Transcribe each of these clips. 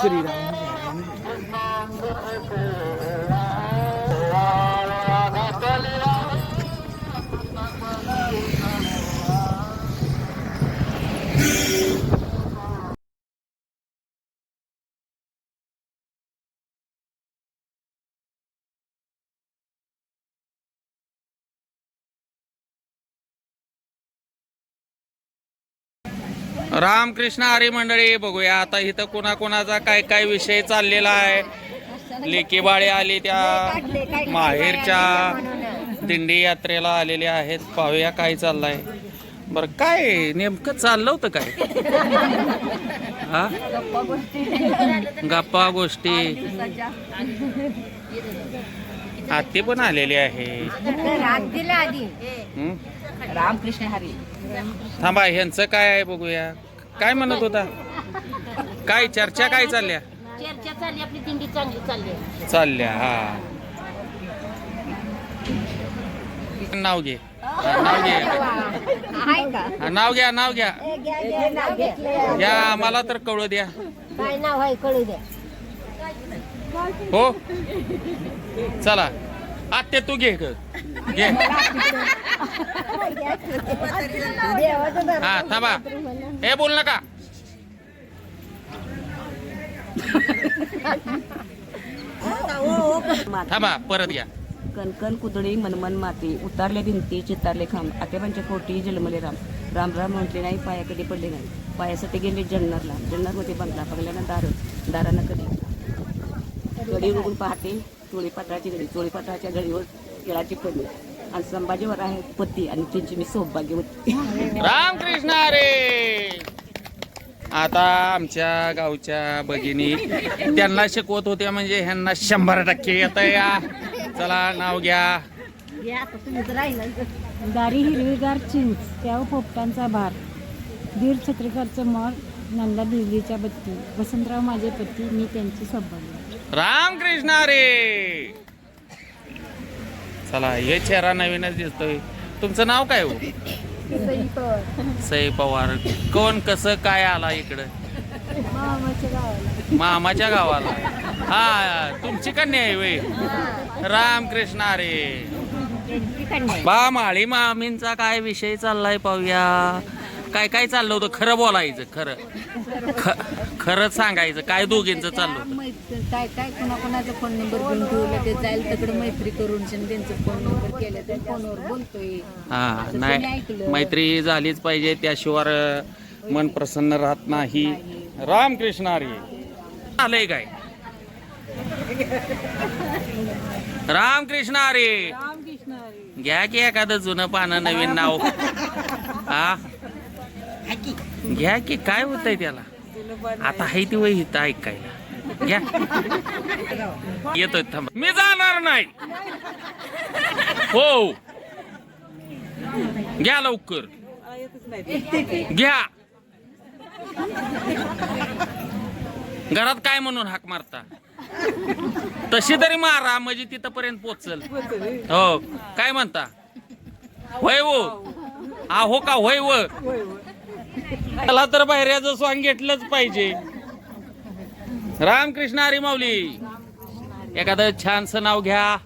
Pretty down there. Ramakrishna Hari मंडळी बघूया आता इथं कोणाकोणाचा काय काय विषय चाललेला आहे. लेकी बाळे आली त्या माहेरच्या दिंडी यात्रेला आलेले आहेत. पाहूया काय चाललंय. बरं काय नेमकं चाललं होतं काय? हा? गप्पा गोष्टी. आत्ते पण आलेले आहे? रामकृष्ण हरी थांबा ह्यांचं काय आहे बघूया. काय म्हणत होता? काय चर्चा काय चालल्या? चर्चा चालली आपली दिंडी चांगली चालली. चालल्या हा. नाव घे. हा, नाव घे. हा, नाव घ्या नाव घ्या. घ्या आम्हाला तर कळू द्या. काय नाव आहे कळू द्या. हो? चला. आत्ते तू घे ग. घे. हा थांबा. हे बोल नका. थांबा परत घ्या. कणकण कुदळी मनमन माती उतारले भिंती चितारले खांब आतेबांच्या कोटी जन्मले राम. राम राम म्हटले नाही पायाकडे पडले नाही. पायासाठी गेले जन्नरला जन्नरमध्ये बंगला बंगल्यानं दार दारानं कधी. गडी उघडून पाहते चोळीपात्राची घडी गडी चोळी गडीवर केळाची कडी आणि संभाजीवर आहे पती आणि त्यांची मी सौभाग्यवती रामकृष्ण अरे आता आमच्या गावच्या भगिनी त्यांना शिकवत होत्या म्हणजे ह्यांना शंभर टक्के येत या. चला नाव घ्या. दारी हिरवीगार चिंच त्याव पोपटांचा भार. धीर छत्रीकरचं मर नंदा बिजलीच्या बत्ती. वसंतराव माझे पती मी त्यांची सौभाग्य. रामकृष्ण अरे चला हे चेहरा नवीनच दिसतोय. तुमचं नाव काय हो? सई पवार. कोण कसं काय आला इकडं? मामाच्या गावाला. हा तुमची कन्या आहे वय रामकृष्ण अरे. बा माळी मामींचा काय विषय चाललाय पाहूया. काय काय चाललं होतं? खरं बोलायचं खरं. ख- खरंच सांगायचं. काय दोघींचं चाललं होतं? काय काय कोणाकोणाचा फोन नंबर घेऊन ठेवला? ते जाईल तिकडे मैत्री करून शन त्यांचा फोन नंबर केला. फोनवर बोलतोय. हा कोणी नाही. ऐकलं? मैत्री झालीच पाहिजे त्याशिवाय अं, मन प्रसन्न राहत नाही. रामकृष्ण अरे आलंय काय? रामकृष्ण अरे घ्या की एखादं जुनं पानं नवीन नाव. हा घ्या की काय होतंय त्याला? आता आहे ती वय इथं ऐकायला. घ्या. येतोय थांबा. मी जाणार नाही. हो. घ्या लवकर. घ्या. घरात काय म्हणून हाक मारता? तशी तरी मारा म्हणजे तिथपर्यंत पोचल. हो. काय म्हणता? होय वो हा. हो का होय व? त्याला तर बाहेरचं स्वांग घेतलंच पाहिजे. रामकृष्ण हरी माऊली एखादं छानसं नाव घ्या.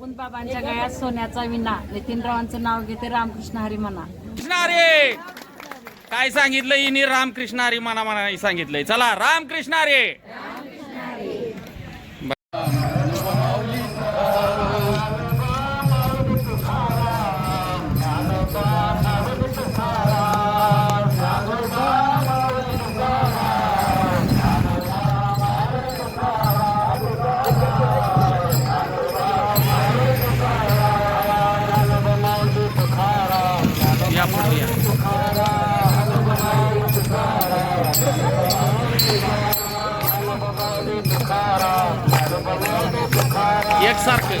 बाबांच्या गळ्यात सोन्याचा विना नितीनरावांचं नाव घेते रामकृष्ण हरी म्हणा. कृष्ण हरे! काय सांगितलं? हिने रामकृष्ण हरी मना मना सांगितलंय. चला रामकृष्ण हरे! एकसारखं.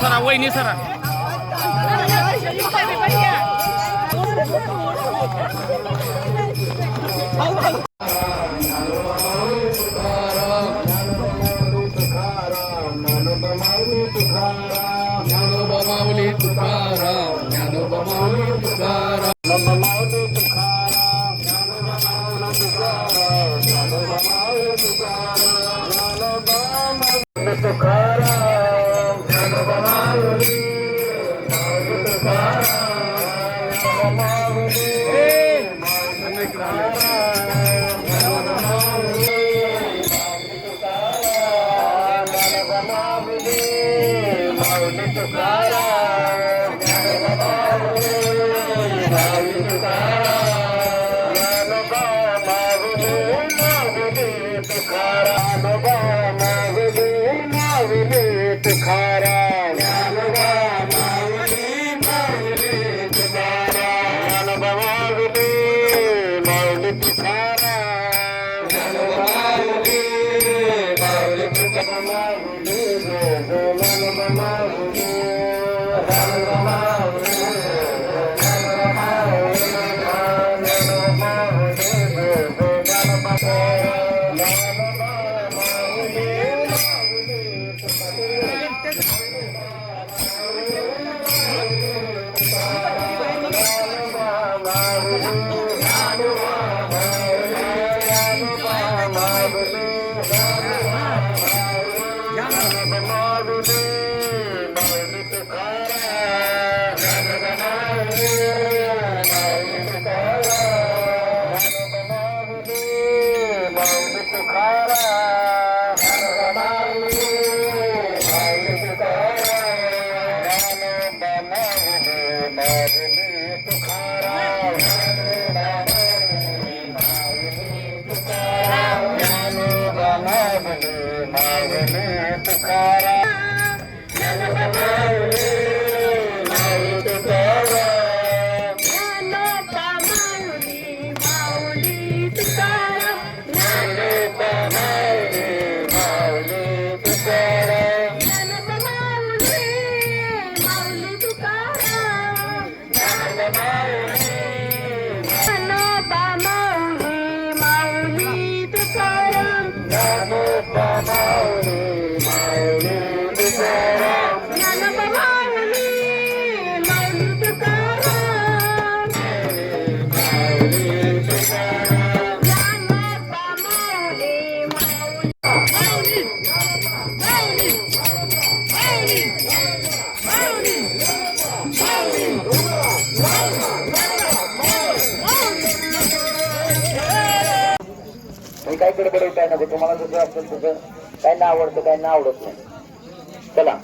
सरा सरा वहिनी सरा. माऊली काय गडबड काय नको. तुम्हाला जसं असेल तसं काय ना आवडतं काय ना आवडत नाही. चला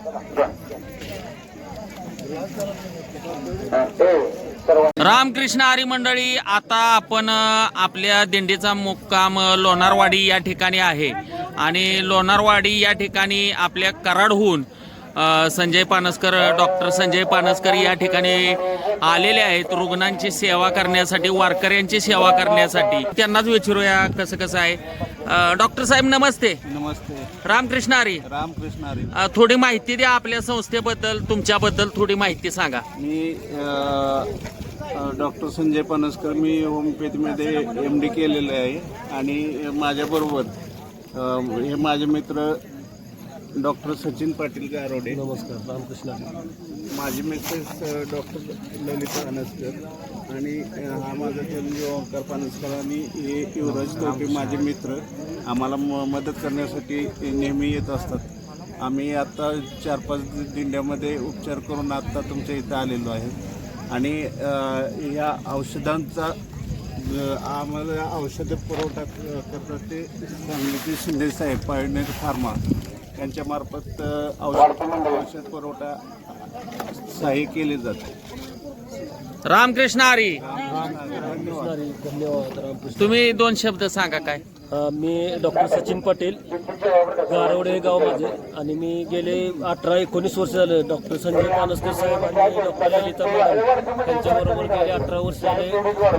रामकृष्ण हरी मंडळी आता आपण आपल्या दिंडीचा मुक्काम लोणारवाडी या ठिकाणी आहे. आणि लोणारवाडी या ठिकाणी आपल्या कराडहून संजय पानसकर डॉक्टर संजय पानसकर या ठिकाणी आलेले आहेत. रुग्णांची सेवा करण्यासाठी वारकऱ्यांची सेवा करण्यासाठी. त्यांनाच विचारूया कसं कसं आहे. डॉक्टर साहेब नमस्ते. नमस्ते. रामकृष्ण हरी रामकृष्ण हरी अ, थोडी माहिती द्या आपल्या संस्थेबद्दल तुमच्याबद्दल थोडी माहिती सांगा. मी डॉक्टर संजय पनसकर मी होमिओपॅथीमध्ये एम डी केलेलं आहे. आणि माझ्याबरोबर हे माझे मित्र डॉक्टर सचिन पाटील गारोडे. नमस्कार रामकृष्ण माझे मित्र डॉक्टर ललिता पानसकर आणि हा माझा चिरंजीव ओंकार पानसकर आणि हे युवराज टोपे माझे मित्र. आम्हाला म मदत करण्यासाठी नेहमी येत असतात. आम्ही आता चार पाच दिंड्यामध्ये उपचार करून आत्ता तुमच्या इथं आलेलो आहे. आणि या औषधांचा आम्हाला औषध पुरवठा करतात ते सांगलीचे शिंदे साहेब पायोनियर फार्मा. यांच्यामार्फत अ, औषध औषध पुरवठा सहाय्य केले जाते. रामकृष्ण हरी धन्यवाद. तुम्ही दोन शब्द सांगा काय? मी डॉक्टर सचिन पाटील गारवडे हे गाव माझे. आणि मी गेले अठरा एकोणीस वर्ष झाले डॉक्टर संजय पानसकर साहेब आणि डॉक्टर ललिता मॅडम. यांच्याबरोबर गेले अठरा वर्ष झाले.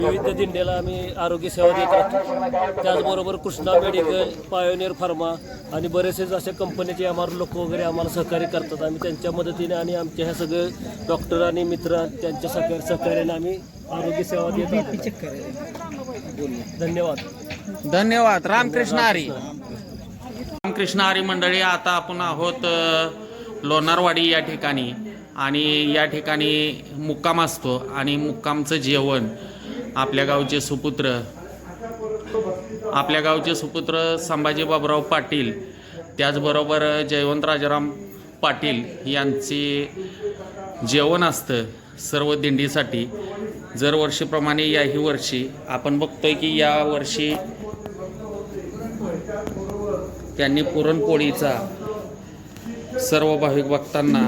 विविध दिंड्याला आम्ही आरोग्य सेवा देत राहतो. त्याचबरोबर कृष्णा मेडिकल पायोनियर फार्मा आणि बरेचसे अशा कंपनीचे आम्हाला लोक वगैरे आम्हाला सहकार्य करतात. आम्ही त्यांच्या मदतीने आणि आमच्या ह्या सगळे डॉक्टर आणि मित्र त्यांच्या सहकार्य सहकार्याने आम्ही आरोग्य सेवा देत धन्यवाद. धन्यवाद. रामकृष्ण हरी. रामकृष्ण हरी मंडळी आता आपण आहोत लोणारवाडी या ठिकाणी. आणि या ठिकाणी मुक्काम असतो. आणि मुक्कामचं जेवण आपल्या गावचे सुपुत्र आपल्या गावचे सुपुत्र संभाजी बाबुराव पाटील त्याचबरोबर जयवंत राजाराम पाटील यांचे जेवण असतं सर्व दिंडीसाठी. दरवर्षीप्रमाणे याही वर्षी आपण बघतोय की या वर्षी त्यांनी पुरणपोळीचा सर्व भाविक भक्तांना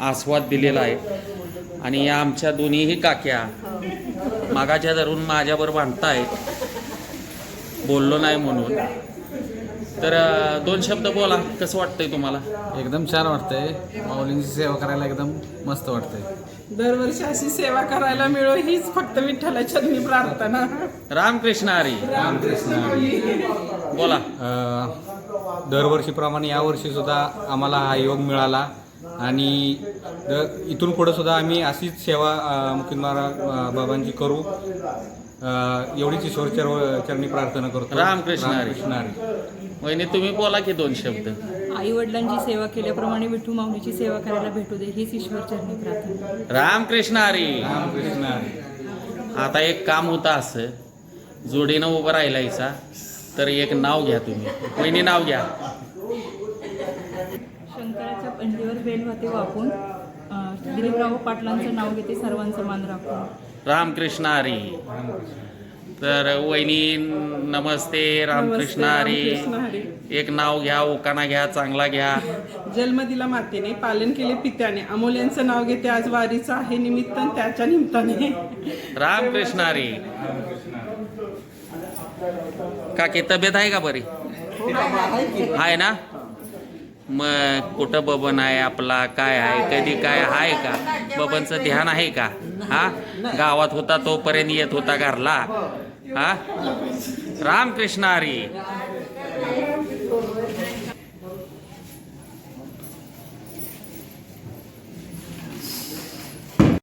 आस्वाद दिलेला आहे. आणि या आमच्या दोन्हीही काक्या मागाच्या धरून माझ्यावर बांधतायत. बोललो नाही म्हणून. तर दोन शब्द बोला. कसं वाटतंय तुम्हाला? एकदम छान वाटतंय. माऊलींची सेवा करायला एकदम मस्त वाटतंय. दरवर्षी अशी सेवा करायला मिळो हीच फक्त विठ्ठलाच्या मी प्रार्थना. रामकृष्ण हरी. बोला. अं, दरवर्षीप्रमाणे यावर्षी सुद्धा आम्हाला हा योग मिळाला. आणि द इथून पुढे सुद्धा आम्ही अशीच सेवा अं, मुकिंद महाराज अं, बाबांची करू. अं, एवढीच ईश्वर चर- चरणी प्रार्थना करतो. रामकृष्ण हरी. रामकृष्ण हरी. वहिनी तुम्ही बोला की दोन शब्द. आई वडिलांची सेवा केल्याप्रमाणे विठू माऊलीची सेवा करायला भेटू दे हीच ईश्वर चरणी प्रार्थना. रामकृष्ण हरी. आता एक काम होतं असं. जोडीनं उभं राहिलायचा तर एक नाव घ्या तुम्ही. वहिनी नाव घ्या. शंकराच्या पंडीवर बेलवाते वापून अं, दिलीपराव पाटलांचं नाव घेते सर्वांचं मान राखून. रामकृष्ण हरी. तर वहिनी नमस्ते रामकृष्ण हरी. एक नाव घ्या उकाना घ्या चांगला घ्या. जन्म दिला मातेने पालन केले पित्याने. अमोल्यांचं नाव घेते आज वारीचं आहे निमित्त त्याच्या निमित्ताने. रामकृष्ण हरी. काकी तब्येत आहे का बरी? आहे ना? मग कुठं बबन आहे आपला? काय आहे? कधी काय आहे का? बबनचं ध्यान आहे का? हा? गावात होता तोपर्यंत येत होता घरला. हा? रामकृष्ण हरी